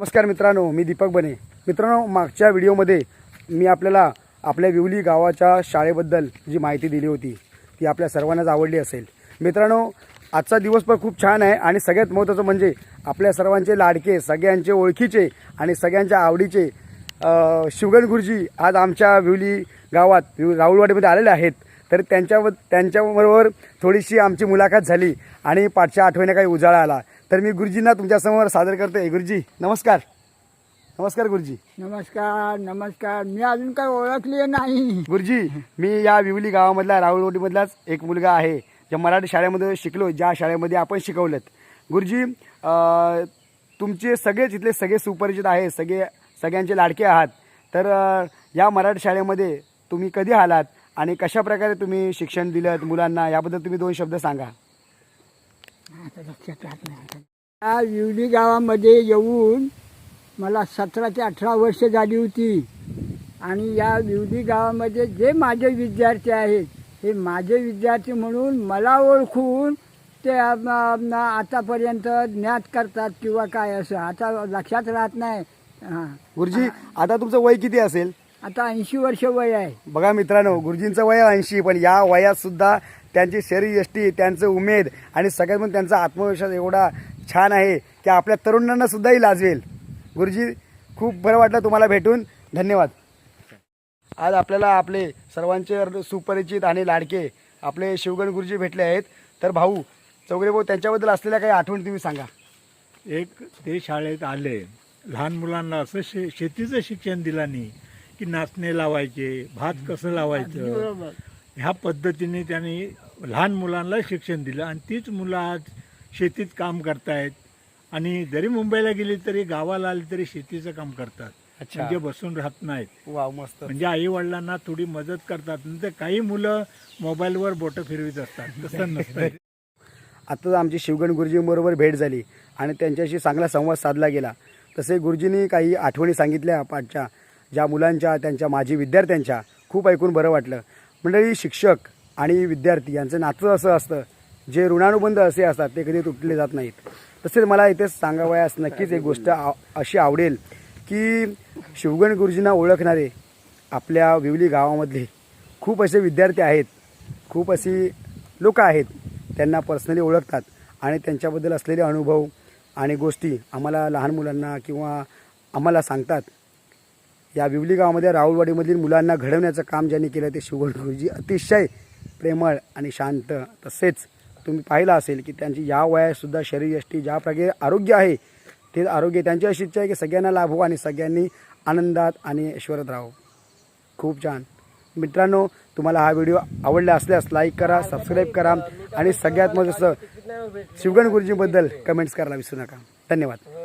नमस्कार मित्रांनो मी दीपक बने. मित्रांनो मागच्या व्हिडिओमध्ये मी आपल्याला आपल्या विवली गावाच्या शाळेबद्दल जी माहिती दिली होती ती आपल्या सर्वांनाच आवडली असेल. मित्रांनो आजचा दिवस पण खूप छान आहे आणि सगळ्यात महत्त्वाचं म्हणजे आपल्या सर्वांचे लाडके सगळ्यांचे ओळखीचे आणि सगळ्यांच्या आवडीचे शिवगण गुरुजी आज आमच्या विवली गावात राहुलवाडीमध्ये आलेले आहेत. तर त्यांच्या त्यांच्याबरोबर थोडीशी आमची मुलाखत झाली आणि पाठच्या आठवणी काही उजाळा आला. तर मी गुरुजींना तुमच्यासमोर सादर करते गुरुजी नमस्कार. नमस्कार गुरुजी. नमस्कार नमस्कार. मी अजून काही ओळखले नाही. गुरुजी मी या विवली गावामधला राहुलवाडीमधलाच एक मुलगा आहे. ज्या मराठी शाळेमध्ये शिकलो ज्या शाळेमध्ये आपण शिकवलं गुरुजी तुमचे सगळे तिथले सगळे सुपरिचित आहे सगळे सगळ्यांचे लाडके आहात. तर या मराठी शाळेमध्ये तुम्ही कधी आलात आणि कशा प्रकारे तुम्ही शिक्षण दिलं मुलांना? याबद्दल तुम्ही दोन शब्द सांगा. आता लक्षात राहत नाही. या विवली गावामध्ये येऊन मला सतरा ते अठरा वर्ष झाली होती. आणि या विवली गावामध्ये जे माझे विद्यार्थी आहेत हे माझे विद्यार्थी म्हणून मला ओळखून ते आतापर्यंत ज्ञात करतात किंवा काय असं. आता लक्षात राहत नाही. हां. गुरुजी आता तुमचं वय किती असेल? आता ऐंशी वर्ष वय आहे. बघा मित्रांनो गुरुजींचं वय ऐंशी पण या वयात सुद्धा त्यांची शरीर यष्टी त्यांचं उमेद आणि सगळ्यात पण त्यांचा आत्मविश्वास एवढा छान आहे की आपल्या तरुणांना सुद्धाही लाजवेल. गुरुजी खूप बरं वाटलं तुम्हाला भेटून. धन्यवाद. आज आपल्याला आपले सर्वांचे सुपरिचित आणि लाडके आपले शिवगण गुरुजी भेटले आहेत. तर भाऊ चौगरे भाऊ त्यांच्याबद्दल असलेल्या काही आठवणी तुम्ही सांगा. एक ते शाळेत आले. लहान मुलांना असं शे शेतीचं शिक्षण दिलं नाही की नाचणे लावायचे भात कसं लावायचं? ह्या पद्धतीने त्यांनी लहान मुलांना शिक्षण दिलं आणि तीच मुलं आज शेतीत काम करतायत. आणि जरी मुंबईला गेली तरी गावाला आली तरी शेतीचं काम करतात. अच्छा. म्हणजे बसून राहत नाहीत. वाव मस्त. म्हणजे आई वडिलांना थोडी मदत करतात. नंतर काही मुलं मोबाईलवर बोटं फिरवीत असतात. तसं नसतं आता आमची शिवगण गुरुजींबरोबर भेट झाली आणि त्यांच्याशी चांगला संवाद साधला गेला. तसे गुरुजींनी काही आठवणी सांगितल्या पाठच्या ज्या मुलांच्या त्यांच्या माजी विद्यार्थ्यांच्या. खूप ऐकून बरं वाटलं. मंडळी शिक्षक आणि विद्यार्थी यांचं नातं असं असतं जे ऋणानुबंध असे असतात ते कधी तुटले जात नाहीत. तसेच मला इथेच सांगावयास नक्कीच एक गोष्ट आव- अशी आवडेल की शिवगण गुरुजींना ओळखणारे आपल्या विवली गावामधले खूप असे विद्यार्थी आहेत खूप अशी लोक आहेत त्यांना पर्सनली ओळखतात आणि त्यांच्याबद्दल असलेले अनुभव आणि गोष्टी आम्हाला लहान मुलांना किंवा आम्हाला सांगतात. या विवली गावामध्ये राहुलवाडीमधील मुलांना घडवण्याचं काम ज्यांनी केलं ते शिवगण गुरुजी अतिशय प्रेमळ आणि शांत. तसेच तुम्ही पाहिलं असेल की त्यांची या वयातसुद्धा शरीरयष्टी ज्या प्रकारे आरोग्य आहे ते आरोग्य त्यांची अशी इच्छा आहे की सगळ्यांना लाभ हो आणि सगळ्यांनी आनंदात आणि ऐश्वरात राहो खूप छान. मित्रांनो तुम्हाला हा व्हिडिओ आवडला असल्यास लाईक करा सबस्क्राईब करा आणि सगळ्यात जसं शिवगण गुरुजीबद्दल कमेंट्स करायला विसरू नका. धन्यवाद.